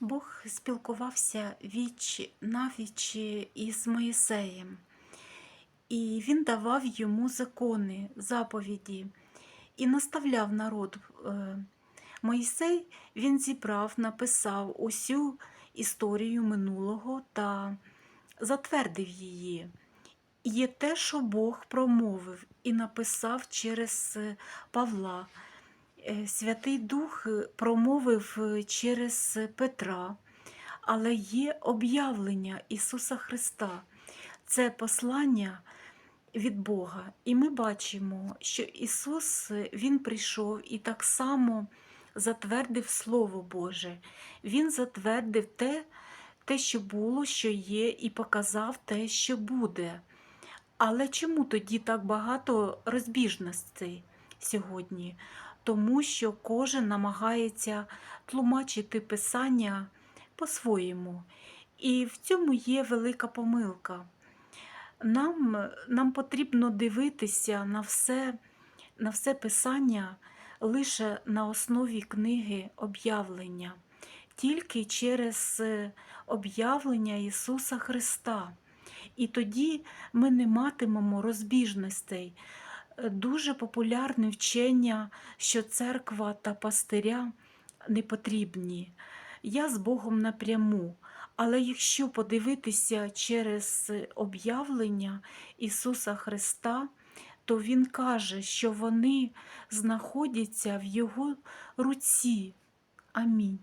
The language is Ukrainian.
Бог спілкувався віч навіч із Моїсеєм, і він давав йому закони, заповіді і наставляв народ. Е, Моїсей він зібрав, написав усю історію минулого та затвердив її. Є те, що Бог промовив і написав через Павла. Е, Святий Дух е, промовив е, через Петра, але є об'явлення Ісуса Христа. Це послання від Бога. І ми бачимо, що Ісус Він прийшов і так само затвердив Слово Боже. Він затвердив те, те, що було, що є, і показав те, що буде. Але чому тоді так багато розбіжностей сьогодні? Тому що кожен намагається тлумачити писання по-своєму. І в цьому є велика помилка. Нам, нам потрібно дивитися на все, на все писання лише на основі книги об'явлення, тільки через е, об'явлення Ісуса Христа. І тоді ми не матимемо розбіжностей. Дуже популярне вчення, що церква та пастиря не потрібні. Я з Богом напряму. Але якщо подивитися через об'явлення Ісуса Христа, то Він каже, що вони знаходяться в Його руці. Амінь.